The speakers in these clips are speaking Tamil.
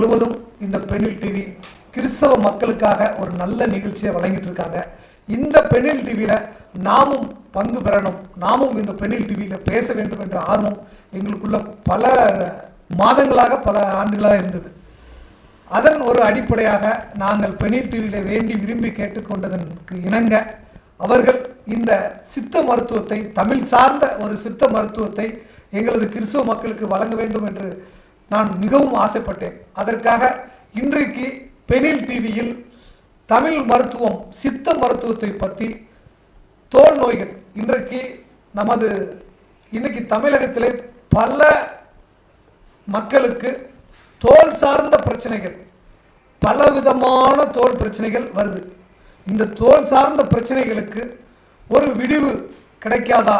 முழுவதும் இந்த பெண்ணில் டிவி கிறிஸ்தவ மக்களுக்காக ஒரு நல்ல நிகழ்ச்சியை வழங்கிட்டு இருக்காங்க இந்த பெண்ணில் டிவியில் நாமும் பங்கு பெறணும். நாமும் இந்த பெண்ணில் டிவியில் பேச வேண்டும் என்ற ஆர்வம் எங்களுக்குள்ள பல மாதங்களாக பல ஆண்டுகளாக இருந்தது. அதன் ஒரு அடிப்படையாக நாங்கள் பெனில் டிவியில் வேண்டி விரும்பி கேட்டுக்கொண்டதற்கு இணங்க அவர்கள் இந்த சித்த மருத்துவத்தை தமிழ் சார்ந்த ஒரு சித்த மருத்துவத்தை எங்களது கிறிஸ்துவ மக்களுக்கு வழங்க வேண்டும் என்று நான் மிகவும் ஆசைப்பட்டேன். அதற்காக இன்றைக்கு பெனில் டிவியில் தமிழ் மருத்துவம் சித்த மருத்துவத்தை பற்றி தோல் நோய்கள். இன்றைக்கு நமது இன்றைக்கு தமிழகத்திலே பல மக்களுக்கு தோல் சார்ந்த பிரச்சனைகள் பலவிதமான தோல் பிரச்சனைகள் வருது. இந்த தோல் சார்ந்த பிரச்சனைகளுக்கு ஒரு விடிவு கிடைக்காதா?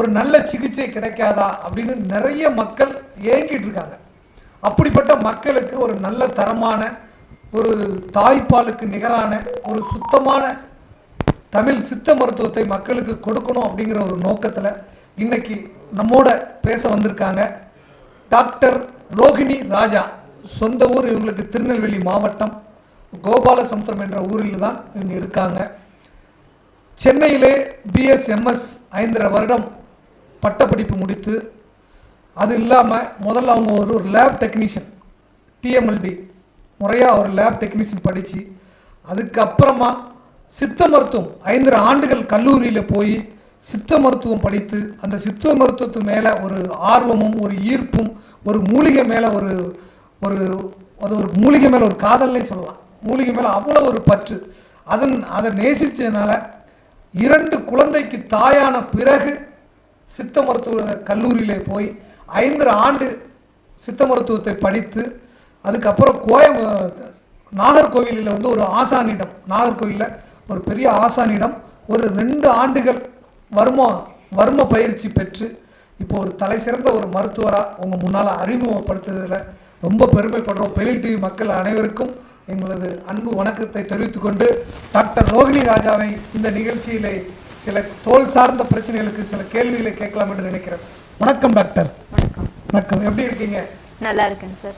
ஒரு நல்ல சிகிச்சை கிடைக்காதா அப்படின்னு நிறைய மக்கள் ஏங்கிட்டு இருக்காங்க. அப்படிப்பட்ட மக்களுக்கு ஒரு நல்ல தரமான ஒரு தாய்ப்பாலுக்கு நிகரான ஒரு சுத்தமான தமிழ் சித்த மருத்துவத்தை மக்களுக்கு கொடுக்கணும் அப்படிங்கிற ஒரு நோக்கத்தில் இன்னைக்கு நம்மோட பேச வந்திருக்காங்க டாக்டர் ரோகிணி ராஜா. சொந்த ஊர் இவங்களுக்கு திருநெல்வேலி மாவட்டம். கோபாலசமுத்திரம் என்ற ஊரில் தான் இவங்க இருக்காங்க. சென்னையிலே பிஎஸ்எம்எஸ் ஐந்தரை வருடம் பட்டப்படிப்பு முடித்து அது இல்லாமல் முதல்ல அவங்க ஒரு ஒரு லேப் டெக்னீஷியன் டிஎம்எல்பி முறையாக ஒரு லேப் டெக்னீஷியன் படித்து அதுக்கப்புறமா சித்த மருத்துவம் ஐந்து ஆண்டுகள் கல்லூரியில் போய் சித்த மருத்துவம் படித்து அந்த சித்த மருத்துவத்து மேலே ஒரு ஆர்வமும் ஒரு ஈர்ப்பும் ஒரு மூலிகை மேலே ஒரு ஒரு அது ஒரு மூலிகை மேலே ஒரு காதல்னே சொல்லலாம். மூலிகை மேலே அவ்வளோ ஒரு பற்று. அதன் அதை நேசித்ததுனால இரண்டு குழந்தைக்கு தாயான பிறகு சித்த மருத்துவ கல்லூரியிலே போய் ஐந்து ஆண்டு சித்த மருத்துவத்தை படித்து அதுக்கப்புறம் கோயம் நாகர்கோவிலில் வந்து ஒரு ஆசானிடம் நாகர்கோவிலில் ஒரு பெரிய ஆசானிடம் ஒரு ரெண்டு ஆண்டுகள் வர்ம வர்ம பயிற்சி பெற்று இப்போ ஒரு தலை சிறந்த ஒரு மருத்துவராக உங்கள் முன்னால் அறிமுகப்படுத்துறதுல ரொம்ப பெருமைப்படுறோம். பெலில் டிவி மக்கள் அனைவருக்கும் எங்களது அன்பு வணக்கத்தை தெரிவித்துக்கொண்டு டாக்டர் ரோகிணி ராஜாவை இந்த நிகழ்ச்சியிலே சில தோல் சார்ந்த பிரச்சனைகளுக்கு சில கேள்விகளை கேட்கலாம் என்று நினைக்கிறேன். வணக்கம் டாக்டர். வணக்கம். வணக்கம். எப்படி இருக்கீங்க? நல்லா இருக்கேன் சார்.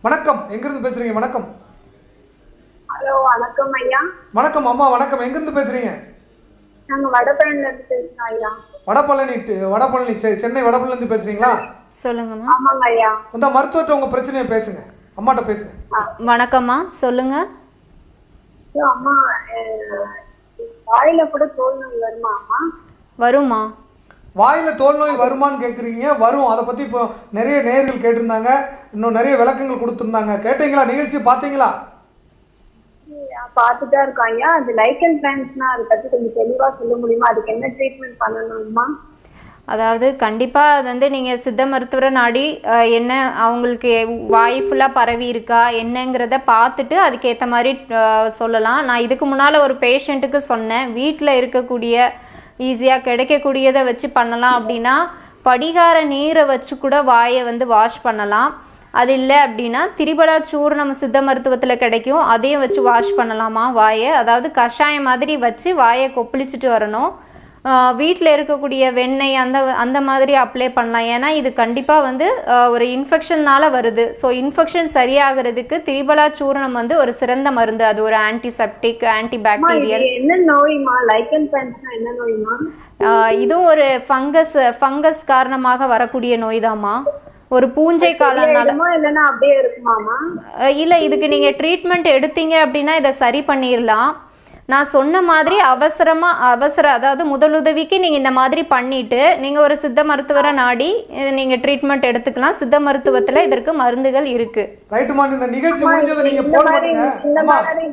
வணக்கம். எங்கிருந்து பேசுறீங்க? வணக்கம். ஹலோ வணக்கம் ஐயா. வணக்கம் அம்மா. வணக்கம். எங்கிருந்து பேசுறீங்க? நாங்க வடபழனில இருந்து பேசுறோம் ஐயா. வடபழனி வடபழனி செ- சென்னை வடபழனிலேருந்து பேசுறீங்களா? சொல்லுங்கம்மா. ஆமாங்க ஐயா. இந்த மருத்துவர்கிட்ட உங்க பிரச்சனையை பேசுங்க. அம்மாட்ட பேசுங்க. வணக்கம்மா. சொல்லுங்க. அம்மா வாயில கூட தோல் நோய் வருமா அம்மா? வருமா வாயில தோல் நோய் வருமான்னு கேட்குறீங்க வரும். அதை பத்தி இப்போ நிறைய நேயர்கள் கேட்டிருந்தாங்க இன்னும் நிறைய விளக்கங்கள் கொடுத்துருந்தாங்க. கேட்டீங்களா? நிகழ்ச்சி பார்த்தீங்களா? பார்த்துட்டா இருக்கோம் ஐயா. அது லைக்கன் பிளான்ஸ்னா அதை பத்தி கொஞ்சம் தெளிவா சொல்ல முடியுமா? அதுக்கு என்ன ட்ரீட்மெண்ட் பண்ணணும்மா அதாவது கண்டிப்பாக அது வந்து நீங்கள் சித்த மருத்துவரை நாடி என்ன அவங்களுக்கு வாய் ஃபுல்லாக பரவி இருக்கா என்னங்கிறத பார்த்துட்டு அதுக்கேற்ற மாதிரி சொல்லலாம். நான் இதுக்கு முன்னால் ஒரு பேஷண்ட்டுக்கு சொன்னேன். வீட்டில் இருக்கக்கூடிய ஈஸியாக கிடைக்கக்கூடியதை வச்சு பண்ணலாம் அப்படின்னா படிகார நீரை வச்சு கூட வாயை வந்து வாஷ் பண்ணலாம். அது இல்லை அப்படின்னா திரிபலா சூர்ணம் சித்த மருத்துவத்தில் கிடைக்கும். அதையும் வச்சு வாஷ் பண்ணலாமா வாயை? அதாவது கஷாயம் மாதிரி வச்சு வாயை கொப்பளிச்சுட்டு வரணும். வீட்டில் இருக்கக்கூடிய வெண்ணெய் அந்த அந்த மாதிரி அப்ளை பண்ணலாம். ஏன்னா இது கண்டிப்பாக வந்து ஒரு இன்ஃபெக்ஷன்னால வருது. ஸோ இன்ஃபெக்ஷன் சரியாகிறதுக்கு திரிபலா சூர்ணம் வந்து ஒரு சிறந்த மருந்து. அது ஒரு ஆன்டிசெப்டிக் ஆன்டி அம்மா பாக்டீரியல் இது என்ன நோய்மா? லைக்கன் என்ன நோய்மா? இதுவும் ஒரு ஃபங்கஸ் ஃபங்கஸ் காரணமாக வரக்கூடிய நோய்தாம்மா. ஒரு பூஞ்சை காலனால. இல்லைன்னா அப்படியே இருக்குமாமா இல்லை இதுக்கு நீங்கள் ட்ரீட்மெண்ட் எடுத்தீங்க அப்படின்னா இதை சரி பண்ணிடலாம் நான் சொன்ன மாதிரி அவசரமாக அவசர அதாவது முதலுதவிக்கு நீங்கள் இந்த மாதிரி பண்ணிட்டு நீங்கள் ஒரு சித்த மருத்துவரை நாடி நீங்கள் ட்ரீட்மெண்ட் எடுத்துக்கலாம். சித்த மருத்துவத்தில் இதற்கு மருந்துகள் இருக்குது ரைட்டுமா இந்த நிகழ்ச்சி முடிஞ்சதை நீங்க போன் மாதிரி பண்ணுங்க. இந்த அம்மா மாதிரி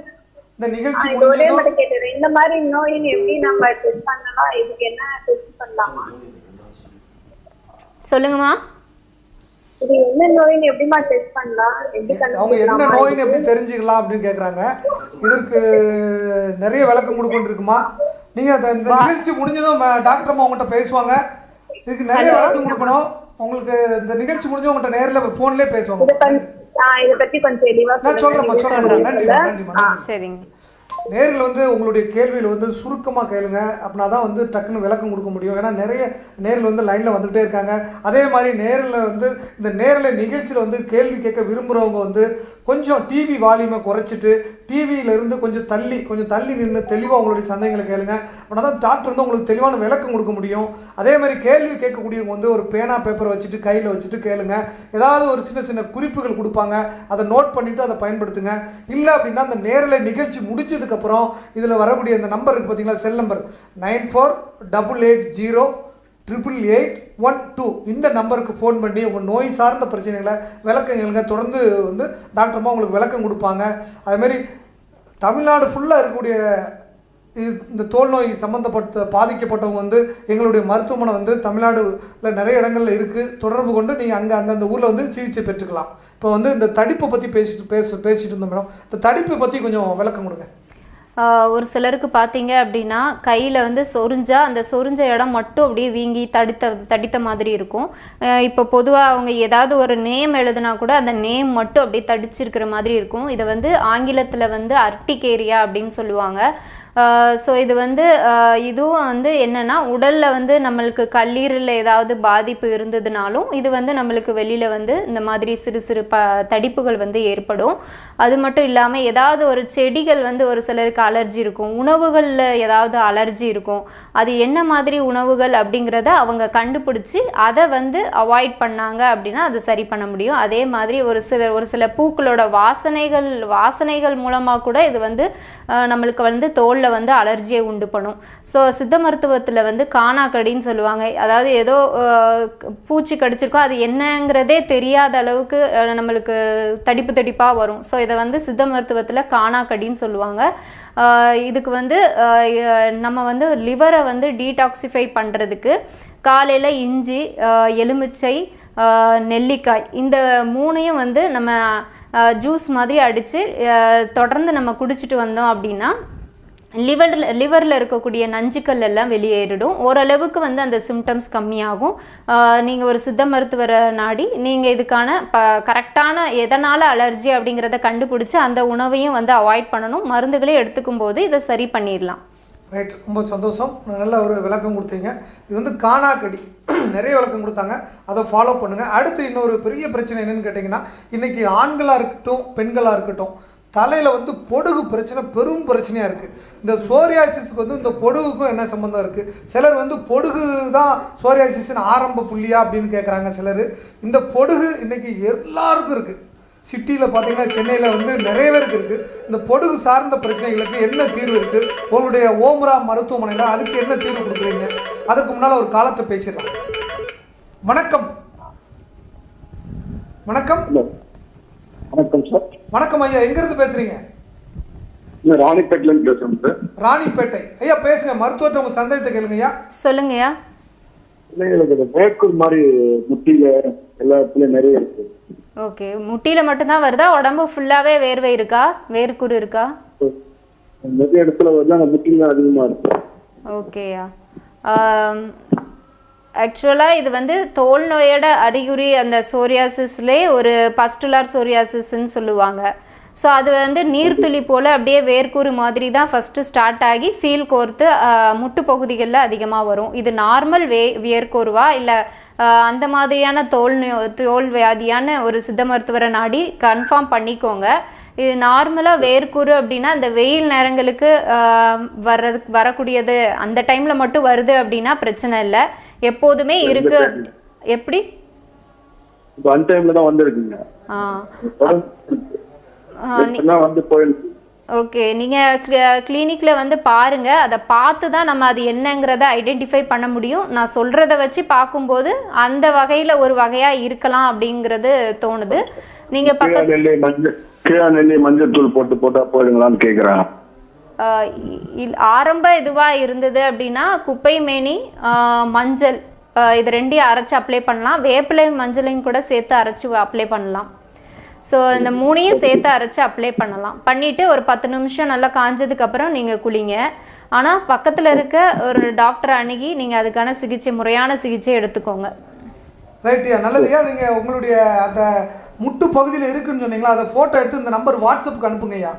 இந்த நிகழ்ச்சி கேட்டுறேன் இந்த மாதிரி நோயின் எப்படி நம்ம டெஸ்ட் பண்ணலாம்? இதுக்கு என்ன டெஸ்ட் பண்ணலாமா சொல்லுங்கம்மா இது என்ன நோயின்னு எப்படிமா டெஸ்ட் பண்ணலாம்? எப்படி அவங்க என்ன? நோயின்னு எப்படி தெரிஞ்சுக்கலாம் அப்படின்னு கேட்குறாங்க இதற்கு நிறைய விளக்கம் கொடுக்கணும் இருக்குமா நீங்க அந்த இந்த நிகழ்ச்சி முடிஞ்சதும் டாக்டர் அம்மா உங்கள்கிட்ட பேசுவாங்க. இதுக்கு நிறைய விளக்கம் கொடுக்கணும். உங்களுக்கு இந்த நிகழ்ச்சி முடிஞ்சு உங்கள்கிட்ட நேரில் ஃபோன்லேயே பேசுவாங்க. இத கொஞ்சம் தெளிவா நான். நன்றி. சரிங்க. நேரில் வந்து உங்களுடைய கேள்வியில் வந்து சுருக்கமாக கேளுங்க. அப்படின்னா தான் வந்து டக்குன்னு விளக்கம் கொடுக்க முடியும். ஏன்னா நிறைய நேரில் வந்து லைனில் வந்துகிட்டே இருக்காங்க. அதே மாதிரி நேரில் வந்து இந்த நேரில் நிகழ்ச்சியில் வந்து கேள்வி கேட்க விரும்புகிறவங்க வந்து கொஞ்சம் டிவி வால்யூமை குறைச்சிட்டு டிவியில இருந்து கொஞ்சம் தள்ளி கொஞ்சம் தள்ளி நின்று தெளிவாக உங்களுடைய சந்தேகங்களை கேளுங்க. அப்படின்னா தான் டாக்டர் வந்து உங்களுக்கு தெளிவான விளக்கம் கொடுக்க முடியும். அதே மாதிரி கேள்வி கேட்கக்கூடியவங்க வந்து ஒரு பேனா பேப்பரை வச்சுட்டு கையில் வச்சுட்டு கேளுங்க. ஏதாவது ஒரு சின்ன சின்ன குறிப்புகள் கொடுப்பாங்க. அதை நோட் பண்ணிவிட்டு அதை பயன்படுத்துங்க. இல்லை அப்படின்னா அந்த நேரில் நிகழ்ச்சி அதுக்கப்புறம் இதில் வரக்கூடிய இந்த நம்பர் இருக்குது பார்த்தீங்களா cell number nine four double eight zero triple eight one two இந்த நம்பருக்கு ஃபோன் பண்ணி உங்கள் நோய் சார்ந்த பிரச்சனைகளை விளக்கங்களுங்க தொடர்ந்து வந்து டாக்டர்மா உங்களுக்கு விளக்கம் கொடுப்பாங்க. அதுமாரி தமிழ்நாடு ஃபுல்லாக இருக்கக்கூடிய இது- இந்த தோல் நோய் சம்மந்தப்பட்ட பாதிக்கப்பட்டவங்க வந்து எங்களுடைய மருத்துவமனை வந்து தமிழ்நாடுல நிறைய இடங்கள்ல இருக்குது தொடர்பு கொண்டு நீங்கள் அங்கே அந்தந்த ஊரில் வந்து சிகிச்சை பெற்றுக்கலாம். இப்போ வந்து இந்த தடிப்பை பற்றி பேசிட்டு பேச பேசிட்டு இருந்தோம் மேடம். இந்த தடிப்பை பற்றி கொஞ்சம் விளக்கம் கொடுங்க. ஒரு சிலருக்கு பார்த்தீங்க அப்படின்னா கையில் வந்து சொரிஞ்சா அந்த சொரிஞ்ச இடம் மட்டும் அப்படியே வீங்கி தடித்த தடித்த மாதிரி இருக்கும். இப்போ பொதுவாக அவங்க ஏதாவது ஒரு நேம் எழுதுனா கூட அந்த நேம் மட்டும் அப்படியே தடிச்சிருக்கிற மாதிரி இருக்கும். இதை வந்து ஆங்கிலத்தில் வந்து அர்டிகேரியா அப்படின்னு சொல்லுவாங்க. ஸோ இது வந்து இதுவும் வந்து என்னென்னா உடலில் வந்து நம்மளுக்கு கல்லீரலில் ஏதாவது பாதிப்பு இருந்ததுனாலும் இது வந்து நம்மளுக்கு வெளியில் வந்து இந்த மாதிரி சிறு சிறு ப தடிப்புகள் வந்து ஏற்படும். அது மட்டும் இல்லாமல் ஏதாவது ஒரு செடிகள் வந்து ஒரு சிலருக்கு அலர்ஜி இருக்கும். உணவுகளில் ஏதாவது அலர்ஜி இருக்கும். அது என்ன மாதிரி உணவுகள் அப்படிங்கிறத அவங்க கண்டுபிடிச்சி அதை வந்து அவாய்ட் பண்ணாங்க அப்படின்னா அது சரி பண்ண முடியும். அதே மாதிரி ஒரு சில ஒரு சில பூக்களோட வாசனைகள் வாசனைகள் மூலமாக கூட இது வந்து நம்மளுக்கு வந்து தோலில் வந்து அலர்ஜியை உண்டு பண்ணும். ஸோ சித்த மருத்துவத்தில் வந்து காணாக்கடின்னு சொல்லுவாங்க. அதாவது ஏதோ பூச்சி கடிச்சிருக்கோ அது என்னங்கிறதே தெரியாத அளவுக்கு நம்மளுக்கு தடிப்பு தடிப்பாக வரும். ஸோ இதை வந்து சித்த மருத்துவத்தில் காணாக்கடின்னு சொல்லுவாங்க. இதுக்கு வந்து நம்ம வந்து லிவரை வந்து டீடாக்சிஃபை பண்ணுறதுக்கு காலையில் இஞ்சி எலுமிச்சை நெல்லிக்காய் இந்த மூணையும் வந்து நம்ம ஜூஸ் மாதிரி அடித்து தொடர்ந்து நம்ம குடிச்சிட்டு வந்தோம் அப்படின்னா லிவரில் லிவரில் இருக்கக்கூடிய நஞ்சுக்கள் எல்லாம் வெளியேறிடும். ஓரளவுக்கு வந்து அந்த சிம்டம்ஸ் கம்மியாகும். நீங்கள் ஒரு சித்த மருத்துவரை நாடி நீங்கள் இதுக்கான ப கரெக்டான எதனால் அலர்ஜி அப்படிங்கிறத கண்டுபிடிச்சி அந்த உணவையும் வந்து அவாய்ட் பண்ணணும். மருந்துகளையும் எடுத்துக்கும் போது இதை சரி பண்ணிடலாம். ரைட் ரொம்ப சந்தோஷம். நல்ல ஒரு விளக்கம் கொடுத்தீங்க. இது வந்து காணாக்கடி. நிறைய விளக்கம் கொடுத்தாங்க. அதை ஃபாலோ பண்ணுங்கள் அடுத்து இன்னொரு பெரிய பிரச்சனை என்னென்னு கேட்டிங்கன்னா இன்றைக்கி ஆண்களாக இருக்கட்டும் பெண்களாக இருக்கட்டும் தலையில் வந்து பொடுகு பிரச்சனை பெரும் பிரச்சனையாக இருக்குது இந்த சோரியாசிஸுக்கு வந்து இந்த பொடுகுக்கும் என்ன சம்மந்தம் இருக்குது சிலர் வந்து பொடுகு தான் சோரியாசிஸ்னு ஆரம்ப புள்ளியா அப்படின்னு கேட்குறாங்க சிலர். இந்த பொடுகு இன்றைக்கி எல்லாருக்கும் இருக்குது சிட்டியில் பார்த்தீங்கன்னா சென்னையில் வந்து நிறைய பேருக்கு இருக்குது இந்த பொடுகு சார்ந்த பிரச்சனைகளுக்கு என்ன தீர்வு இருக்குது உங்களுடைய ஓம்ரா மருத்துவமனையில் அதுக்கு என்ன தீர்வு கொடுக்குறீங்க? அதுக்கு முன்னால் ஒரு காலத்தை பேசிடலாம். வணக்கம். வணக்கம். வணக்கம் சார். வணக்கம் ஐயா எங்கேருந்து பேசுகிறீங்க நான் ராணிப்பேட்டிலேருந்து பேசுகிறேன் சார். ராணிப்பேட்டை. ஐயா பேசுங்க மருத்துவத்தை உங்கள் சந்தேகத்தை கேளுங்க ஐயா. சொல்லுங்கய்யா. பிள்ளைங்களுக்கு இந்த வேக்கூர் மாதிரி முட்டியில எல்லா இடத்துலயும் நிறைய இருக்கு. ஓகே முட்டியில் மட்டும்தான் வருதா? உடம்பு ஃபுல்லாகவே வேர்வை இருக்கா? வேர்க்குரு இருக்கா? நிறைய இடத்துல வந்து அந்த அதிகமா இருக்கு. ஓகேயா ஆக்சுவலாக இது வந்து தோல் நோயோட அறிகுறி அந்த சோரியாசிஸ்லே ஒரு பஸ்டுலார் சோரியாசிஸ்ன்னு சொல்லுவாங்க. ஸோ அது வந்து நீர்த்துளி போல் அப்படியே வேர்க்கூறு மாதிரி தான் ஃபஸ்ட்டு ஸ்டார்ட் ஆகி சீல் கோர்த்து முட்டு பகுதிகளில் அதிகமாக வரும். இது நார்மல் வே வேர்க்கூறுவா இல்லை அந்த மாதிரியான தோல் நோ- தோல் வியாதியான ஒரு சித்த மருத்துவரை நாடி கன்ஃபார்ம் பண்ணிக்கோங்க. இது நார்மலாக வேர்க்குரு அப்படின்னா இந்த வெயில் நேரங்களுக்கு ஆஹ், வர்றதுக்கு வரக்கூடியது அந்த டைமில் மட்டும் வருது அப்படின்னா பிரச்சனை இல்லை. எப்போதுமே இருக்கு. எப்படி? இப்போ அன் டைம்ல தான் வந்திருக்குங்க. வந்து போயிருக்கு. ஓகே நீங்கள் கிளினிக்கில் வந்து பாருங்கள் அதை பார்த்து தான் நம்ம அது என்னங்கிறத ஐடென்டிஃபை பண்ண முடியும். நான் சொல்கிறத வச்சு பார்க்கும்போது அந்த வகையில் ஒரு வகையாக இருக்கலாம் அப்படிங்கிறது தோணுது. நீங்கள் மஞ்சள். கீழா நெல்லி மஞ்சள் தூள் போட்டு போட்டா போயிடுங்களான்னு இல்- ஆரம்ப இதுவாக இருந்தது அப்படின்னா குப்பை மேனி மஞ்சள் இது ரெண்டையும் அரைச்சி அப்ளை பண்ணலாம். வேப்பிலை மஞ்சளையும் கூட சேர்த்து அரைச்சி அப்ளை பண்ணலாம். ஸோ இந்த மூணையும் சேர்த்து அரைச்சி அப்ளை பண்ணலாம். பண்ணிவிட்டு ஒரு பத்து நிமிஷம் நல்லா காஞ்சதுக்கப்புறம் நீங்கள் குளிங்க. ஆனால் பக்கத்தில் இருக்க ஒரு டாக்டரை அணுகி நீங்கள் அதுக்கான சிகிச்சை முறையான சிகிச்சை எடுத்துக்கோங்க. ரைட்யா நல்லதுயா? நீங்கள் உங்களுடைய அந்த முட்டு பகுதியில் இருக்குன்னு சொன்னீங்களா? அதை ஃபோட்டோ எடுத்து இந்த நம்பர் வாட்ஸ்அப்புக்கு அனுப்புங்கய்யா.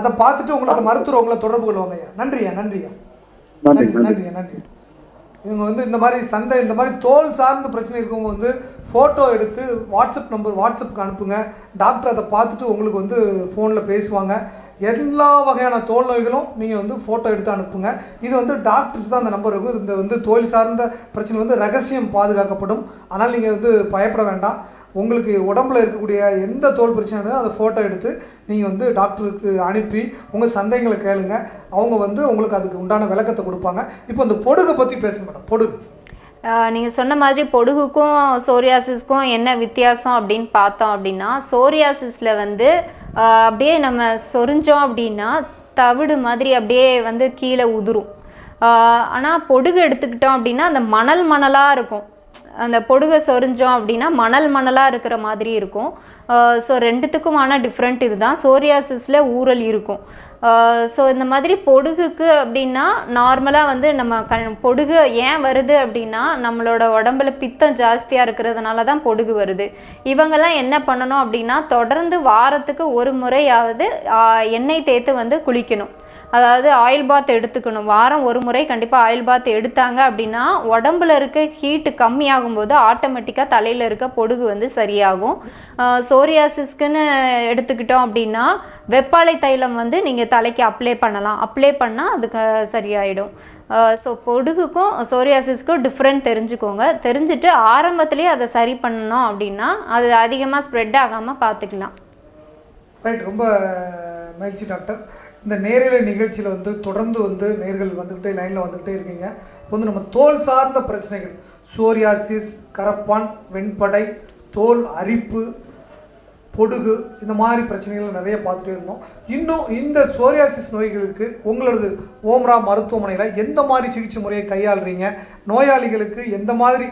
அதை பார்த்துட்டு உங்களுக்கு மருத்துவர் உங்களை தொடர்பு கொள்வாங்க ஐயா நன்றியா நன்றியா நன்றி நன்றி. நன்றி நன்றியா நன்றி. இவங்க வந்து இந்த மாதிரி சந்தை இந்த மாதிரி தோல் சார்ந்த பிரச்சனை இருக்கவங்க வந்து ஃபோட்டோ எடுத்து வாட்ஸ்அப் நம்பர் வாட்ஸ்அப்புக்கு அனுப்புங்க. டாக்டர் அதை பார்த்துட்டு உங்களுக்கு வந்து ஃபோனில் பேசுவாங்க. எல்லா வகையான தோல் நோய்களும் நீங்கள் வந்து ஃபோட்டோ எடுத்து அனுப்புங்க. இது வந்து டாக்டருக்கு தான் அந்த நம்பர் இருக்கும். இந்த வந்து தோல் சார்ந்த பிரச்சனை வந்து ரகசியம் பாதுகாக்கப்படும். ஆனால் நீங்கள் வந்து பயப்பட வேண்டாம். உங்களுக்கு உடம்புல இருக்கக்கூடிய எந்த தோல் பிரச்சனையும் அதை ஃபோட்டோ எடுத்து நீங்கள் வந்து டாக்டருக்கு அனுப்பி உங்கள் சந்தேகங்களை கேளுங்க. அவங்க வந்து உங்களுக்கு அதுக்கு உண்டான விளக்கத்தை கொடுப்பாங்க. இப்போ இந்த பொடுகை பற்றி பேசுங்க மேடம் பொடுகு. நீங்கள் சொன்ன மாதிரி பொடுகுக்கும் சோரியாசிஸ்க்கும் என்ன வித்தியாசம் அப்படின்னு பார்த்தோம் அப்படின்னா சோரியாசிஸில் வந்து அப்படியே நம்ம சொரிஞ்சோம் அப்படின்னா தவிடு மாதிரி அப்படியே வந்து கீழே உதிரும். ஆனால் பொடுகு எடுத்துக்கிட்டோம் அப்படின்னா அந்த மணல் மணலாக இருக்கும். அந்த பொடுகை சொரிஞ்சோம் அப்படின்னா மணல் மணலாக இருக்கிற மாதிரி இருக்கும். ஸோ ரெண்டுத்துக்குமான டிஃப்ரெண்ட் இதுதான். சோரியாசிஸில் ஊறல் இருக்கும். ஸோ இந்த மாதிரி பொடுகுக்கு அப்படின்னா நார்மலாக வந்து நம்ம கண் பொடுகு ஏன் வருது அப்படின்னா நம்மளோட உடம்புல பித்தம் ஜாஸ்தியாக இருக்கிறதுனால தான் பொடுகு வருது. இவங்கெல்லாம் என்ன பண்ணணும் அப்படின்னா தொடர்ந்து வாரத்துக்கு ஒரு முறையாவது எண்ணெய் தேய்த்து வந்து குளிக்கணும். அதாவது ஆயில் பாத் எடுத்துக்கணும். வாரம் ஒரு முறை கண்டிப்பாக ஆயில் பாத் எடுத்தாங்க அப்படின்னா உடம்புல இருக்க ஹீட்டு கம்மியாகும் போது ஆட்டோமேட்டிக்காக தலையில் இருக்க பொடுகு வந்து சரியாகும். சோரியாசிஸ்க்குன்னு எடுத்துக்கிட்டோம் அப்படின்னா வெப்பாலை தைலம் வந்து நீங்கள் தலைக்கு அப்ளை பண்ணலாம். அப்ளை பண்ணால் அதுக்கு சரியாயிடும். ஸோ பொடுகுக்கும் சோரியாசிஸ்க்கும் டிஃப்ரெண்ட் தெரிஞ்சுக்கோங்க. தெரிஞ்சுட்டு ஆரம்பத்துலேயே அதை சரி பண்ணணும் அப்படின்னா அது அதிகமாக ஸ்ப்ரெட் ஆகாமல் பார்த்துக்கலாம். ரைட் ரொம்ப மகிழ்ச்சி டாக்டர். இந்த நேரலை நிகழ்ச்சியில் வந்து தொடர்ந்து வந்து நேர்கள் வந்துக்கிட்டே லைனில் வந்துக்கிட்டே இருக்கீங்க. இப்போ வந்து நம்ம தோல் சார்ந்த பிரச்சனைகள். சோரியாசிஸ் கரப்பான் வெண்படை தோல் அரிப்பு பொடுகு இந்த மாதிரி பிரச்சனைகள் நிறைய பார்த்துட்டே இருந்தோம். இன்னும் இந்த சோரியாசிஸ் நோய்களுக்கு உங்களது ஓம்ரா மருத்துவமனையில் எந்த மாதிரி சிகிச்சை முறையை கையாளுறீங்க? நோயாளிகளுக்கு எந்த மாதிரி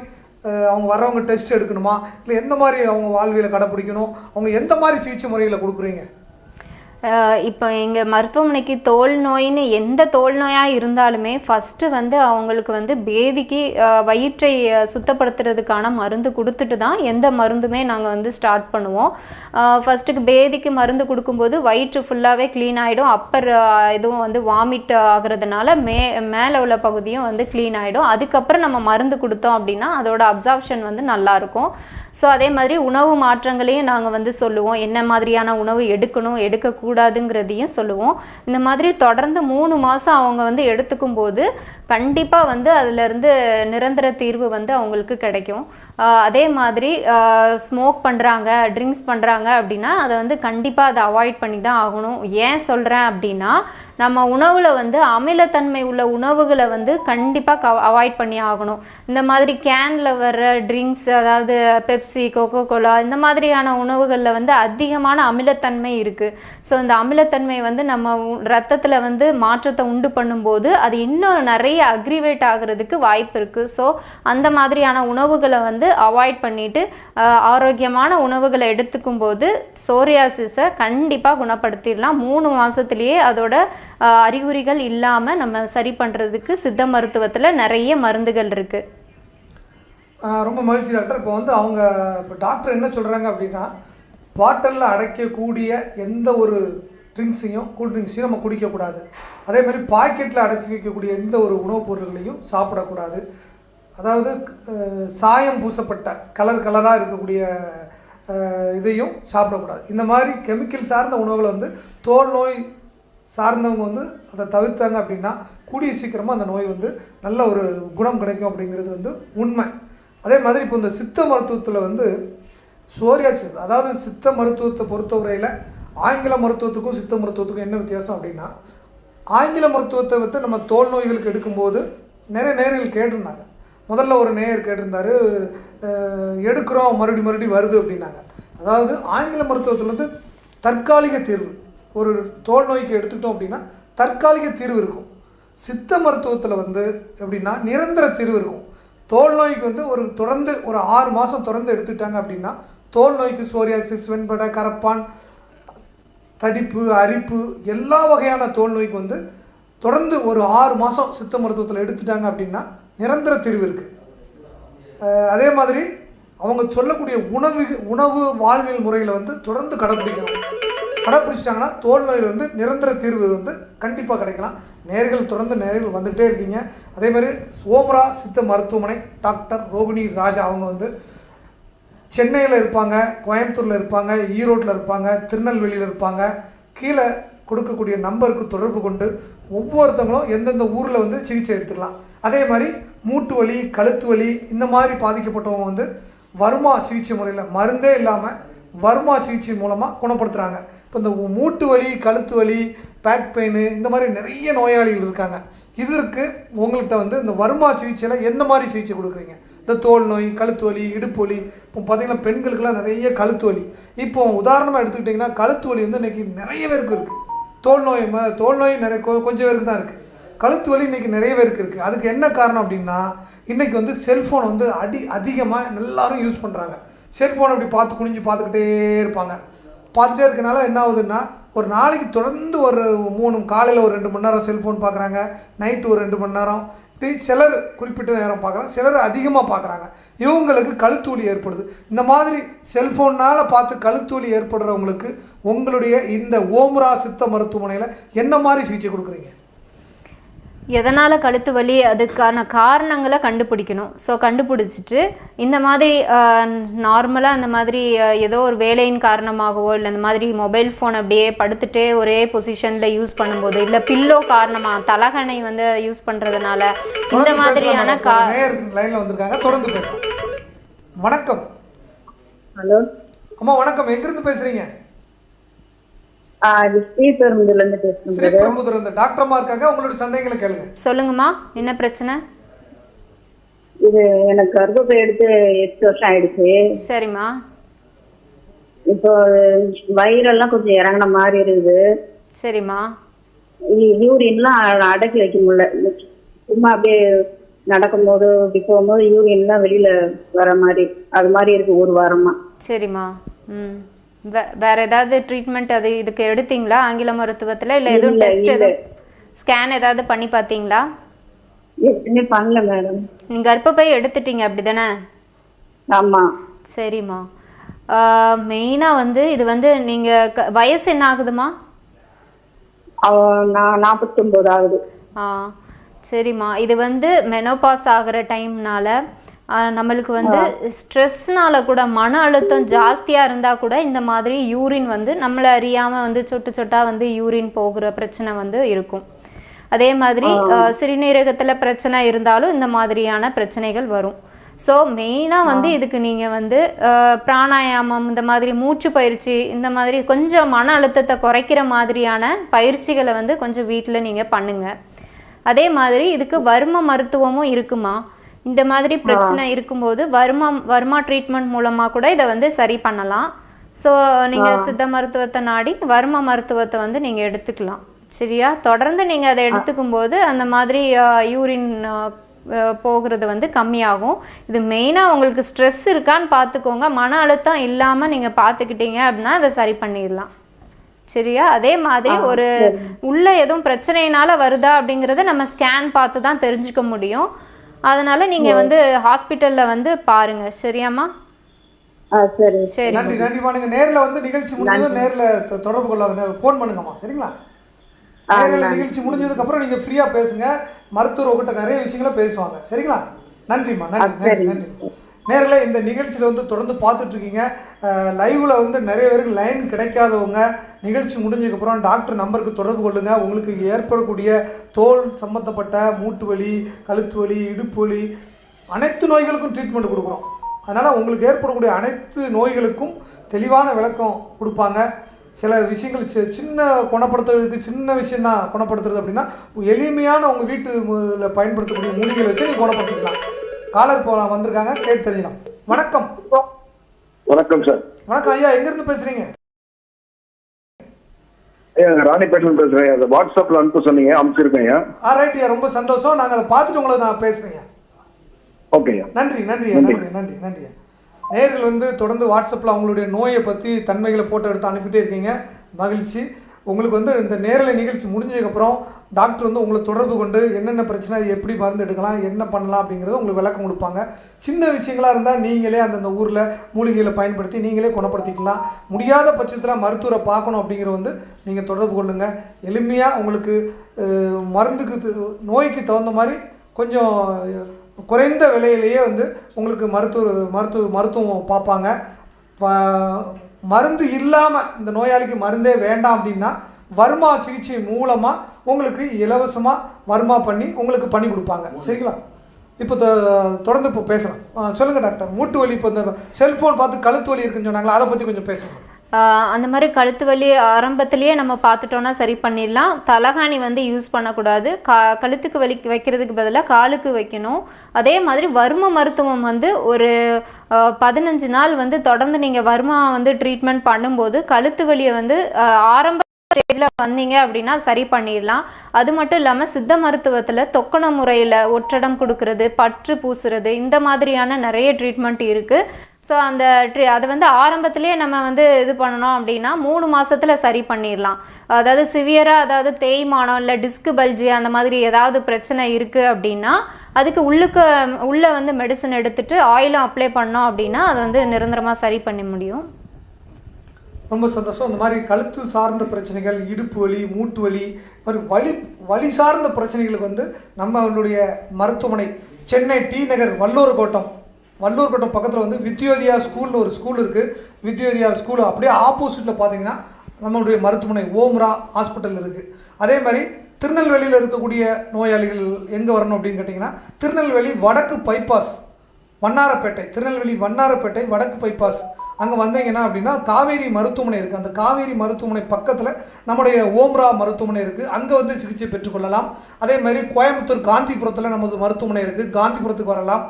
அவங்க வர்றவங்க டெஸ்ட் எடுக்கணுமா? இல்லை எந்த மாதிரி அவங்க வாழ்வியலை கடைப்பிடிக்கணும்? அவங்க எந்த மாதிரி சிகிச்சை முறைகளை கொடுக்குறீங்க? இப்போ எங்கள் மருத்துவமனைக்கு தோல் நோயின்னு எந்த தோல் நோயாக இருந்தாலுமே ஃபஸ்ட்டு வந்து அவங்களுக்கு வந்து பேதிக்கு வயிற்றை சுத்தப்படுத்துறதுக்கான மருந்து கொடுத்துட்டு தான் எந்த மருந்துமே நாங்கள் வந்து ஸ்டார்ட் பண்ணுவோம். ஃபஸ்ட்டுக்கு பேதிக்கு மருந்து கொடுக்கும்போது வயிற்று ஃபுல்லாகவே க்ளீன் ஆகிடும் அப்பர் இதுவும் வந்து வாமிட் ஆகுறதுனால மே மேலே உள்ள பகுதியும் வந்து க்ளீன் ஆகிடும் அதுக்கப்புறம் நம்ம மருந்து கொடுத்தோம் அப்படின்னா அதோட அப்சார்ப்ஷன் வந்து நல்லாயிருக்கும் ஸோ அதே மாதிரி உணவு மாற்றங்களையும் நாங்கள் வந்து சொல்லுவோம். என்ன மாதிரியான உணவு எடுக்கணும் கூடாதுங்கிறதையும் சொல்லுவோம். இந்த மாதிரி தொடர்ந்து மூணு மாதம் அவங்க வந்து எடுத்துக்கும் போது கண்டிப்பாக வந்து அதிலிருந்து நிரந்தர தீர்வு வந்து அவங்களுக்கு கிடைக்கும். அதே மாதிரி ஸ்மோக் பண்ணுறாங்க ட்ரிங்க்ஸ் பண்ணுறாங்க அப்படின்னா அதை வந்து கண்டிப்பாக அதை அவாய்ட் பண்ணி தான் ஆகணும். ஏன் சொல்கிறேன் அப்படின்னா நம்ம உணவில் வந்து அமிலத்தன்மை உள்ள உணவுகளை வந்து கண்டிப்பாக அவாய்ட் பண்ணி ஆகணும். இந்த மாதிரி கேனில் வர்ற ட்ரிங்க்ஸ் அதாவது பெப்சி கோகோ கோலா இந்த மாதிரியான உணவுகளில் வந்து அதிகமான அமிலத்தன்மை இருக்குது ஸோ இந்த அமிலத்தன்மை வந்து நம்ம ரத்தத்தில் வந்து மாற்றத்தை உண்டு பண்ணும்போது அது இன்னும் நிறைய அக்ரிவேட் ஆகுறதுக்கு வாய்ப்பு இருக்குது ஸோ அந்த மாதிரியான உணவுகளை வந்து அவாய்ட் பண்ணிட்டு ஆரோக்கியமான உணவுகளை எடுத்துக்கும் போது சோரியாசிஸை கண்டிப்பாக குணப்படுத்திடலாம். மூணு மாதத்துலேயே அதோட அறிகுறிகள் இல்லாமல் நம்ம சரி பண்ணுறதுக்கு சித்த மருத்துவத்தில் நிறைய மருந்துகள் இருக்குது ரொம்ப மகிழ்ச்சி டாக்டர். இப்போ வந்து அவங்க இப்போ டாக்டர் என்ன சொல்கிறாங்க அப்படின்னா பாட்டிலில் அடைக்கக்கூடிய எந்த ஒரு ட்ரிங்க்ஸையும் கூல் ட்ரிங்க்ஸையும் நம்ம குடிக்கக்கூடாது. அதே மாதிரி பாக்கெட்டில் அடைச்சி வைக்கக்கூடிய எந்த ஒரு உணவுப் பொருட்களையும் சாப்பிடக்கூடாது. அதாவது சாயம் பூசப்பட்ட கலர் கலராக இருக்கக்கூடிய இதையும் சாப்பிடக்கூடாது. இந்த மாதிரி கெமிக்கல் சார்ந்த உணவுகளை வந்து தோல் நோய் சார்ந்தவங்க வந்து அதை தவிர்த்தாங்க அப்படின்னா கூடிய சீக்கிரமாக அந்த நோய் வந்து நல்ல ஒரு குணம் கிடைக்கும் அப்படிங்கிறது வந்து உண்மை. அதே மாதிரி இப்போ இந்த சித்த மருத்துவத்தில் வந்து சோரியாசிஸ் அதாவது சித்த மருத்துவத்தை பொறுத்தவரையில் ஆங்கில மருத்துவத்துக்கும் சித்த மருத்துவத்துக்கும் என்ன வித்தியாசம் அப்படின்னா ஆங்கில மருத்துவத்தை வந்து நம்ம தோல் நோய்களுக்கு எடுக்கும்போது நிறைய நேர்கள் கேட்டிருந்தாங்க. முதல்ல ஒரு நேயர் கேட்டிருந்தார் எடுக்கிறோம் மறுபடி மறுபடி வருது அப்படின்னாங்க. அதாவது ஆங்கில மருத்துவத்தில் வந்து தற்காலிக தீர்வு. ஒரு தோல் நோய்க்கு எடுத்துக்கிட்டோம் அப்படின்னா தற்காலிக தீர்வு இருக்கும். சித்த மருத்துவத்தில் வந்து எப்படின்னா நிரந்தர தீர்வு இருக்கும். தோல் நோய்க்கு வந்து ஒரு தொடர்ந்து ஒரு ஆறு மாதம் தொடர்ந்து எடுத்துக்கிட்டாங்க அப்படின்னா தோல் நோய்க்கு சோரியாசிஸ் வெண்படை கரப்பான் தடிப்பு அரிப்பு எல்லா வகையான தோல் நோய்க்கு வந்து தொடர்ந்து ஒரு ஆறு மாதம் சித்த மருத்துவத்தில் எடுத்துட்டாங்க அப்படின்னா நிரந்தர தீர்வு இருக்குது அதே மாதிரி அவங்க சொல்லக்கூடிய உணவு உணவு வாழ்வியல் முறையில் வந்து தொடர்ந்து கடைப்பிடிக்கணும். கடைப்பிடிச்சிட்டாங்கன்னா தோல் நோயில் வந்து நிரந்தர தீர்வு வந்து கண்டிப்பாக கிடைக்கலாம். நேர்கள் தொடர்ந்து நேர்கள் வந்துகிட்டே இருக்கீங்க. அதே மாதிரி சோமரா சித்த மருத்துவமனை டாக்டர் ரோகிணி ராஜா அவங்க வந்து சென்னையில் இருப்பாங்க கோயம்புத்தூரில் இருப்பாங்க ஈரோட்டில் இருப்பாங்க திருநெல்வேலியில் இருப்பாங்க. கீழே கொடுக்கக்கூடிய நம்பருக்கு தொடர்பு கொண்டு ஒவ்வொருத்தவங்களும் எந்தெந்த ஊரில் வந்து சிகிச்சை எடுத்துக்கலாம். அதே மாதிரி மூட்டு வலி கழுத்து வலி இந்த மாதிரி பாதிக்கப்பட்டவங்க வந்து வருமா சிகிச்சை முறையில் மருந்தே இல்லாமல் வருமா சிகிச்சை மூலமாக குணப்படுத்துகிறாங்க இப்போ இந்த மூட்டு வலி கழுத்து வலி பேக் பெயின் இந்த மாதிரி நிறைய நோயாளிகள் இருக்காங்க. இதற்கு உங்கள்கிட்ட வந்து இந்த வருமா சிகிச்சையில் எந்த மாதிரி சிகிச்சை கொடுக்குறீங்க? இந்த தோல் நோய் கழுத்து வலி இடுப்பு வலி இப்போ பார்த்தீங்கன்னா பெண்களுக்கெல்லாம் நிறைய கழுத்து வலி. இப்போ உதாரணமாக எடுத்துக்கிட்டிங்கன்னா கழுத்து வலி வந்து இன்னைக்கு நிறைய பேருக்கு இருக்குது தோல் நோய் தோல் நோய் நிறைய கொ- கொஞ்சம் பேருக்கு தான் இருக்குது கழுத்து வலி இன்னைக்கு நிறைய பேருக்கு இருக்குது அதுக்கு என்ன காரணம் அப்படின்னா இன்றைக்கி வந்து செல்ஃபோன் வந்து அடி அதிகமாக எல்லோரும் யூஸ் பண்ணுறாங்க செல்ஃபோன் அப்படி பார்த்து குனிஞ்சு பார்த்துக்கிட்டே இருப்பாங்க. பார்த்துட்டே இருக்கனால என்ன ஆகுதுன்னா ஒரு நாளைக்கு தொடர்ந்து ஒரு மூணு காலையில் ஒரு ரெண்டு மணி நேரம் செல்ஃபோன் பார்க்குறாங்க. நைட்டு ஒரு ரெண்டு மணி நேரம். சிலர் குறிப்பிட்ட நேரம் பார்க்குறாங்க சிலர் அதிகமாக பார்க்குறாங்க. இவங்களுக்கு கழுத்தூலி ஏற்படுது. இந்த மாதிரி செல்ஃபோன்னால் பார்த்து கழுத்தூலி ஏற்படுறவங்களுக்கு உங்களுடைய இந்த ஓம்ரா சித்த மருத்துவமனையில் என்ன மாதிரி சிகிச்சை கொடுக்குறீங்க? எதனால் கழுத்து வலி அதுக்கான காரணங்களை கண்டுபிடிக்கணும். ஸோ கண்டுபிடிச்சிட்டு இந்த மாதிரி நார்மலாக அந்த மாதிரி ஏதோ ஒரு வேலையின் காரணமாகவோ இல்லை இந்த மாதிரி மொபைல் ஃபோன் அப்படியே படுத்துட்டே ஒரே பொசிஷனில் யூஸ் பண்ணும்போது இல்லை பில்லோ காரணமாக தலகணை வந்து யூஸ் பண்ணுறதுனால இந்த மாதிரியான கா லைனில் வந்திருக்காங்க. தொடர்ந்து பேசலாம். வணக்கம். ஹலோ. அம்மா வணக்கம். எங்கிருந்து பேசுறீங்க? சொல்லுங்கம்மா என்ன பிரச்சனை? இது எனக்கு கர்ப்பப்பை எடுத்து எட்டு வருஷம் ஆயிடுச்சு. சரிம்மா. இப்போ வயிறெல்லாம் கொஞ்சம் இறங்கின மாதிரி இருக்குது. சரிம்மா. யூரின்லாம் அடக்கி வைக்க முடியல. சும்மா அப்படியே நடக்கும்போது இப்படி போகும்போது யூரின்லாம் வெளியில வர மாதிரி அது மாதிரி இருக்கு ஒரு வாரமா. சரிம்மா. ம். வேற ஏதாவது ட்ரீட்மெண்ட் அது இதுக்கு எடுத்தீங்களா? ஆங்கில மருத்துவத்தில்? இல்லை எதுவும் டெஸ்ட். எதுவும் ஸ்கேன் ஏதாவது பண்ணி பார்த்தீங்களா? எதுவுமே பண்ணல மேடம் நீங்கள் கர்ப்பப்பை எடுத்துட்டீங்க அப்படி தானே ஆமா. சரிம்மா. மெயினாக வந்து இது வந்து நீங்கள் வயசு என்ன ஆகுதுமா நாற்பத்தொம்போது ஆகுது ஆ சரிம்மா. இது வந்து மெனோபாஸ் ஆகிற டைம்னால நம்மளுக்கு வந்து ஸ்ட்ரெஸ்னால கூட மன அழுத்தம் ஜாஸ்தியாக இருந்தால் கூட இந்த மாதிரி யூரின் வந்து நம்மளை அறியாமல் வந்து சொட்டு சொட்டாக வந்து யூரின் போகிற பிரச்சனை வந்து இருக்கும். அதே மாதிரி சிறுநீரகத்தில் பிரச்சனை இருந்தாலும் இந்த மாதிரியான பிரச்சனைகள் வரும். ஸோ மெயினாக வந்து இதுக்கு நீங்கள் வந்து பிராணாயாமம் இந்த மாதிரி மூச்சு பயிற்சி இந்த மாதிரி கொஞ்சம் மன அழுத்தத்தை குறைக்கிற மாதிரியான பயிற்சிகளை வந்து கொஞ்சம் வீட்டில் நீங்கள் பண்ணுங்கள் அதே மாதிரி இதுக்கு வர்ம மருத்துவமும் இருக்குமா? இந்த மாதிரி பிரச்சனை இருக்கும்போது வர்மா வர்மா ட்ரீட்மெண்ட் மூலமாக கூட இதை வந்து சரி பண்ணலாம். ஸோ நீங்கள் சித்த மருத்துவத்தை நாடி வர்ம மருத்துவத்தை வந்து நீங்கள் எடுத்துக்கலாம். சரியா? தொடர்ந்து நீங்கள் அதை எடுத்துக்கும்போது அந்த மாதிரி யூரின் போகிறது வந்து கம்மியாகும். இது மெயினாக உங்களுக்கு ஸ்ட்ரெஸ் இருக்கான்னு பார்த்துக்கோங்க. மன அழுத்தம் இல்லாமல் நீங்கள் பார்த்துக்கிட்டீங்க அப்படின்னா அதை சரி பண்ணிடலாம். சரியா? அதே மாதிரி ஒரு உள்ள எதுவும் பிரச்சனையினால வருதா அப்படிங்கிறத நம்ம ஸ்கேன் பார்த்து தான் தெரிஞ்சுக்க முடியும். அதனால நீங்க வந்து ஹாஸ்பிட்டல்ல வந்து பாருங்க சரியாம்மா? ஆ சரி. சரி. நன்றி நன்றிம்மா. நேர்ல வந்து நிகழ்ச்சி முடிஞ்சதும் நேர்ல தொடர்பு கொள்ள ஃபோன் பண்ணுங்கம்மா சரிங்களா? நேரில் நிகழ்ச்சி முடிஞ்சதுக்கு அப்புறம் நீங்க ஃப்ரீயா பேசுங்க. மருத்துவர் உங்ககிட்ட நிறைய விஷயங்களை பேசுவாங்க. சரிங்களா? நன்றிம்மா நன்றி நன்றி நன்றி. நேரில் இந்த நிகழ்ச்சியில் வந்து தொடர்ந்து பார்த்துட்ருக்கீங்க. லைவில் வந்து நிறைய பேருக்கு லைன் கிடைக்காதவங்க நிகழ்ச்சி முடிஞ்சதுக்கப்புறம் டாக்டர் நம்பருக்கு தொடர்பு கொள்ளுங்கள் உங்களுக்கு ஏற்படக்கூடிய தோல் சம்மந்தப்பட்ட மூட்டு வலி கழுத்து வலி இடுப்பு வலி அனைத்து நோய்களுக்கும் ட்ரீட்மெண்ட் கொடுக்குறோம். அதனால் உங்களுக்கு ஏற்படக்கூடிய அனைத்து நோய்களுக்கும் தெளிவான விளக்கம் கொடுப்பாங்க. சில விஷயங்கள் சி- சின்ன குணப்படுத்துறதுக்கு சின்ன விஷயம் தான் குணப்படுத்துறது அப்படின்னா எளிமையான உங்கள் வீட்டு பயன்படுத்தக்கூடிய மூலிகளை வச்சு நீங்கள் குணப்படுத்திக்கலாம். காலர் போ வந்திருக்காங்க கேட்டு தெரிஞ்சிடும் வணக்கம். வணக்கம் சார். வணக்கம் ஐயா எங்கேருந்து பேசுகிறீங்க ஐயா ராணிப்பேட்டில் பேசுறேன் அதை வாட்ஸ்அப்ல அனுப்ப சொன்னீங்க அனுப்பிச்சிருக்கேன் ஐயா. ஆ ரைட் ஐயா ரொம்ப சந்தோஷம். நாங்கள் அதை பார்த்துட்டு உங்களை நான் பேசுகிறேங்க ஓகே ஐயா. நன்றி நன்றி நன்றி. நன்றி நன்றி நேர்கள் வந்து தொடர்ந்து வாட்ஸ்அப்பில் அவங்களுடைய நோயை பற்றி தன்மைகளை போட்டோ எடுத்து அனுப்பிட்டே இருக்கீங்க. மகிழ்ச்சி. உங்களுக்கு வந்து இந்த நேரலை நிகழ்ச்சி முடிஞ்சதுக்கப்புறம் டாக்டர் வந்து உங்களை தொடர்பு கொண்டு என்னென்ன பிரச்சனை அது எப்படி மருந்து எடுக்கலாம் என்ன பண்ணலாம் அப்படிங்கிறத உங்களுக்கு விளக்கம் கொடுப்பாங்க. சின்ன விஷயங்களாக இருந்தால் நீங்களே அந்தந்த ஊரில் மூலிகைகளை பயன்படுத்தி நீங்களே குணப்படுத்திக்கலாம். முடியாத பட்சத்தில் மருத்துவரை பார்க்கணும் அப்படிங்கிற வந்து நீங்கள் தொடர்பு கொள்ளுங்கள் எளிமையாக உங்களுக்கு மருந்துக்கு நோய்க்கு தகுந்த மாதிரி கொஞ்சம் குறைந்த விலையிலேயே வந்து உங்களுக்கு மருத்துவ மருத்துவ மருத்துவம் பார்ப்பாங்க. மருந்து இல்லாமல் இந்த நோயாளிக்கு மருந்தே வேண்டாம் அப்படின்னா வர்மா சிகிச்சை மூலமாக உங்களுக்கு இலவசமாக வர்மா பண்ணி உங்களுக்கு பண்ணி கொடுப்பாங்க. சரிங்களா? இப்போ தொடர்ந்து இப்போ பேசலாம். சொல்லுங்கள் டாக்டர். மூட்டு வலி இப்போ இந்த செல்ஃபோன் பார்த்து கழுத்து வலி இருக்குன்னு சொன்னாங்களா? அதை பற்றி கொஞ்சம் பேசலாம். ஆஹ் அந்த மாதிரி கழுத்து வலி ஆரம்பத்திலேயே நம்ம பார்த்துட்டோன்னா சரி பண்ணிடலாம். தலகாணி வந்து யூஸ் பண்ணக்கூடாது. கா கழுத்துக்கு வலி வைக்கிறதுக்கு பதிலாக காலுக்கு வைக்கணும். அதே மாதிரி வர்ம மருத்துவம் வந்து ஒரு பதினஞ்சு நாள் வந்து தொடர்ந்து நீங்கள் வர்மா வந்து ட்ரீட்மெண்ட் பண்ணும்போது கழுத்து வலியை வந்து ஆரம்ப ஸ்டேஜில் வந்தீங்க அப்படின்னா சரி பண்ணிடலாம். அது மட்டும் இல்லாமல் சித்த மருத்துவத்தில் தொக்கண முறையில் ஒற்றடம் கொடுக்கறது பற்று பூசுறது இந்த மாதிரியான நிறைய ட்ரீட்மெண்ட் இருக்குது ஸோ அந்த ட்ரீ அதை வந்து ஆரம்பத்திலே நம்ம வந்து இது பண்ணணும் அப்படின்னா மூணு மாதத்தில் சரி பண்ணிடலாம். அதாவது சிவியராக அதாவது தேய்மானம் இல்லை டிஸ்கு பல்ஜி அந்த மாதிரி ஏதாவது பிரச்சனை இருக்குது அப்படின்னா அதுக்கு உள்ளுக்கு உள்ளே வந்து மெடிசன் எடுத்துகிட்டு ஆயிலும் அப்ளை பண்ணோம் அப்படின்னா அதை வந்து நிரந்தரமாக சரி பண்ண முடியும். ரொம்ப சந்தோஷம். இந்த மாதிரி கழுத்து சார்ந்த பிரச்சனைகள் இடுப்பு வலி மூட்டு வலி மாதிரி வலி வலி சார்ந்த பிரச்சனைகளுக்கு வந்து நம்மளுடைய மருத்துவமனை சென்னை டி நகர் வல்லூர் கோட்டம். வல்லூர் கோட்டம் பக்கத்தில் வந்து வித்யோதியா ஸ்கூல்னு ஒரு ஸ்கூல் இருக்குது வித்யோதியா ஸ்கூல் அப்படியே ஆப்போசிட்டில் பார்த்தீங்கன்னா நம்மளுடைய மருத்துவமனை ஓம்ரா ஹாஸ்பிட்டல் இருக்குது அதே மாதிரி திருநெல்வேலியில் இருக்கக்கூடிய நோயாளிகள் எங்கே வரணும் அப்படின்னு கேட்டிங்கன்னா திருநெல்வேலி வடக்கு பைபாஸ் வண்ணாரப்பேட்டை திருநெல்வேலி வண்ணாரப்பேட்டை வடக்கு பைபாஸ். அங்கே வந்தீங்கன்னா அப்படின்னா காவேரி மருத்துவமனை இருக்குது அந்த காவேரி மருத்துவமனை பக்கத்தில் நம்முடைய ஓம்ரா மருத்துவமனை இருக்குது அங்கே வந்து சிகிச்சை பெற்றுக்கொள்ளலாம். அதே மாதிரி கோயம்புத்தூர் காந்திபுரத்தில் நமது மருத்துவமனை இருக்குது காந்திபுரத்துக்கு வரலாம்.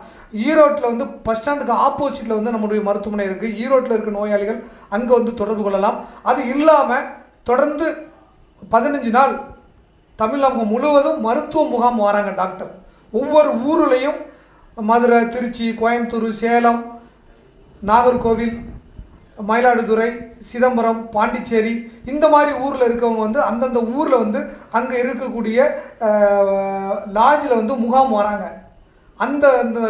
ஈரோட்டில் வந்து பஸ் ஸ்டாண்டுக்கு ஆப்போசிட்டில் வந்து நம்முடைய மருத்துவமனை இருக்குது ஈரோட்டில் இருக்க நோயாளிகள் அங்கே வந்து தொடர்பு கொள்ளலாம். அது இல்லாமல் தொடர்ந்து பதினஞ்சு நாள் தமிழகம் முழுவதும் மருத்துவ முகாம் வராங்க டாக்டர் ஒவ்வொரு ஊர்லேயும் மதுரை திருச்சி கோயம்புத்தூர் சேலம் நாகர்கோவில் மயிலாடுதுறை சிதம்பரம் பாண்டிச்சேரி இந்த மாதிரி ஊரில் இருக்கவங்க வந்து அந்தந்த ஊரில் வந்து அங்கே இருக்கக்கூடிய லாட்ஜில் வந்து முகாம் வராங்க. அந்த அந்த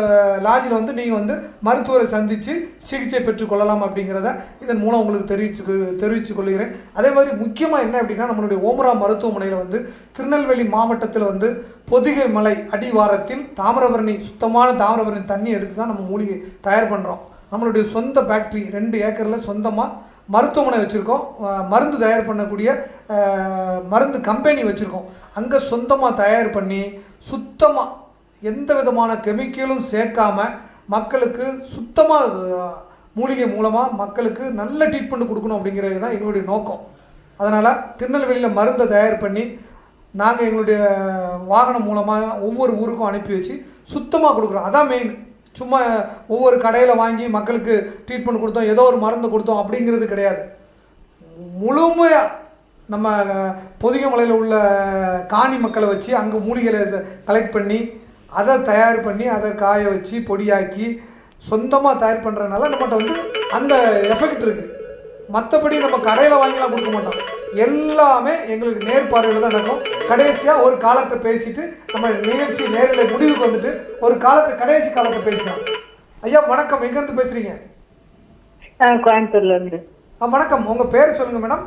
லாட்ஜில் வந்து நீங்கள் வந்து மருத்துவரை சந்தித்து சிகிச்சை பெற்றுக்கொள்ளலாம் அப்படிங்கிறத இதன் மூலம் உங்களுக்கு தெரிவிச்சு தெரிவித்து கொள்கிறேன். அதே மாதிரி முக்கியமாக என்ன அப்படின்னா நம்மளுடைய ஓமரா மருத்துவமனையில் வந்து திருநெல்வேலி மாவட்டத்தில் வந்து பொதிகை மலை அடிவாரத்தில் தாமிரபரணி சுத்தமான தாமிரபரணி தண்ணி எடுத்து தான் நம்ம மூலிகை தயார் பண்ணுறோம் நம்மளுடைய சொந்த ஃபேக்ட்ரி ரெண்டு ஏக்கரில் சொந்தமாக மருத்துவமனை வச்சுருக்கோம். மருந்து தயார் பண்ணக்கூடிய மருந்து கம்பெனி வச்சுருக்கோம். அங்கே சொந்தமாக தயார் பண்ணி சுத்தமாக எந்த விதமான கெமிக்கலும் சேர்க்காம மக்களுக்கு சுத்தமாக மூலிகை மூலமாக மக்களுக்கு நல்ல ட்ரீட்மெண்ட் கொடுக்கணும் அப்படிங்கிறது தான் எங்களுடைய நோக்கம். அதனால் திருநெல்வேலியில் மருந்தை தயார் பண்ணி நாங்கள் எங்களுடைய வாகனம் மூலமாக ஒவ்வொரு ஊருக்கும் அனுப்பி வச்சு சுத்தமாக கொடுக்குறோம். அதான் மெயின் சும்மா ஒவ்வொரு கடையில் வாங்கி மக்களுக்கு ட்ரீட்மெண்ட் கொடுத்தோம் ஏதோ ஒரு மருந்து கொடுத்தோம் அப்படிங்கிறது கிடையாது. முழுமையாக நம்ம பொதிகை மலையில் உள்ள காணி மக்களை வச்சு அங்கே மூலிகளை கலெக்ட் பண்ணி அதை தயார் பண்ணி அதை காய வச்சு பொடியாக்கி சொந்தமாக தயார் பண்ணுறதுனால நம்மகிட்ட வந்து அந்த எஃபெக்ட் இருக்குது மற்றபடி நம்ம கடையில் வாங்கிலாம் கொடுக்க மாட்டோம். எல்லாமே எங்களுக்கு நேர்பார்வையில் தான் நடக்கும். கடைசியாக ஒரு காலத்தை பேசிட்டு நம்ம நிகழ்ச்சி நேரில் முடிவுக்கு வந்துட்டு ஒரு காலத்தை கடைசி காலத்தை பேசிக்கலாம். ஐயா வணக்கம். எங்கேருந்து பேசுகிறீங்க ஆ, கோயம்புத்தூர்ல இருந்து. ஆ வணக்கம். உங்கள் பேர் சொல்லுங்கள் மேடம்.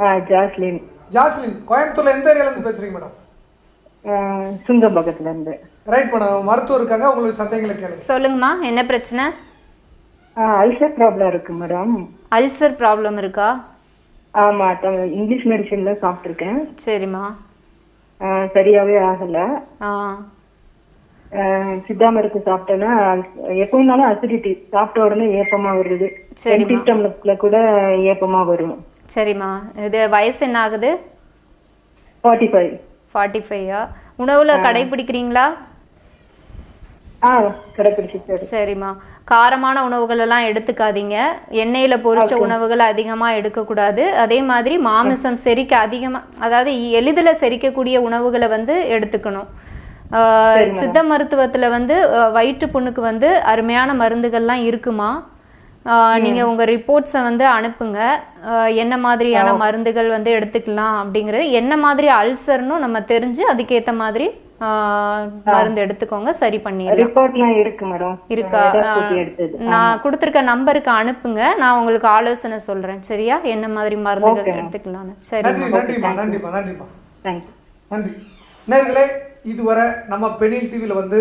ஆ, ஜாஸ்லின். ஜாஸ்லின் கோயம்புத்தூர்ல எந்த ஏரியாலேருந்து பேசுகிறீங்க மேடம்? சுங்கம்பக்கத்துல இருந்து. Right madam. மருத்துவர் இருக்காங்க. உங்களுக்கு சந்தேகங்களை கேளுங்க. சொல்லுங்கம்மா. என்ன பிரச்சனை? அல்சர் ப்ராப்ளம் இருக்கு மேடம். அல்சர் ப்ராப்ளம் இருக்கா? ஆமா இங்கிலீஷ் மெடிசன்ல சாப்பிட்ருக்கேன் சரிம்மா. சரியாவே ஆகல. சித்தா மருந்து சாப்பிட்டேன்னா எப்பவும்னாலும் அசிடிட்டி சாப்பிட்ட உடனே ஏப்பமா வருது. சிஸ்டம்ல கூட ஏப்பமா வரும். சரிம்மா. இது வயசு என்ன ஆகுது ஃபார்ட்டி ஃபைவ் ஃபார்ட்டி ஃபைவா உணவில் சார் சரிம்மா. காரமான உணவுகள் எல்லாம் எடுத்துக்காதீங்க. எண்ணெயில் பொரிச்ச உணவுகளை அதிகமாக எடுக்கக்கூடாது. அதே மாதிரி மாமிசம் செரிக்க அதிகமாக அதாவது எளிதில் செரிக்கக்கூடிய உணவுகளை வந்து எடுத்துக்கணும். சித்த மருத்துவத்தில் வந்து வயிற்று புண்ணுக்கு வந்து அருமையான மருந்துகள்லாம் இருக்குமா? நீங்கள் உங்கள் ரிப்போர்ட்ஸை வந்து அனுப்புங்க. என்ன மாதிரியான மருந்துகள் வந்து எடுத்துக்கலாம் அப்படிங்கிறது. என்ன மாதிரி அல்சர்னும் நம்ம தெரிஞ்சு அதுக்கேற்ற மாதிரி மருந்து எடுத்துக்கோங்க சரி பண்ணிடலாம். ரிப்போர்ட்லாம் இருக்கு மேடம் இருக்கா? நான் கொடுத்துருக்க நம்பருக்கு அனுப்புங்க. நான் உங்களுக்கு ஆலோசனை சொல்கிறேன் சரியா? என்ன மாதிரி மருந்துகள். எடுத்துக்கலாம்னு. சரி நன்றி நன்றிம்மா நன்றிம்மா நன்றிம்மா. தேங்க்யூ நன்றி. நேர்களே இதுவரை நம்ம பெனில் டிவியில் வந்து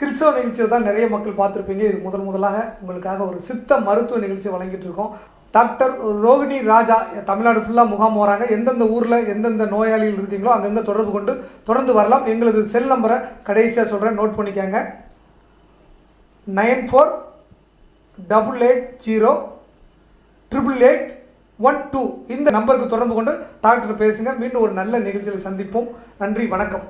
கிறிஸ்தவ நிகழ்ச்சியை தான் நிறைய மக்கள் பார்த்துருப்பீங்க. இது முதல் முதலாக உங்களுக்காக ஒரு சித்த மருத்துவ நிகழ்ச்சி வழங்கிட்டு இருக்கோம். டாக்டர் ரோகிணி ராஜா தமிழ்நாடு ஃபுல்லாக முகாம் வராங்க எந்தெந்த ஊரில் எந்தெந்த நோயாளிகள் இருக்கீங்களோ அங்கங்கே தொடர்பு கொண்டு தொடர்ந்து வரலாம். எங்களது செல் நம்பரை கடைசியாக சொல்கிறேன் நோட் பண்ணிக்கோங்க. Nine four double eight zero triple eight one two இந்த நம்பருக்கு தொடர்பு கொண்டு டாக்டர் பேசுங்க. மீண்டும் ஒரு நல்ல நிகழ்ச்சியில் சந்திப்போம். நன்றி வணக்கம்.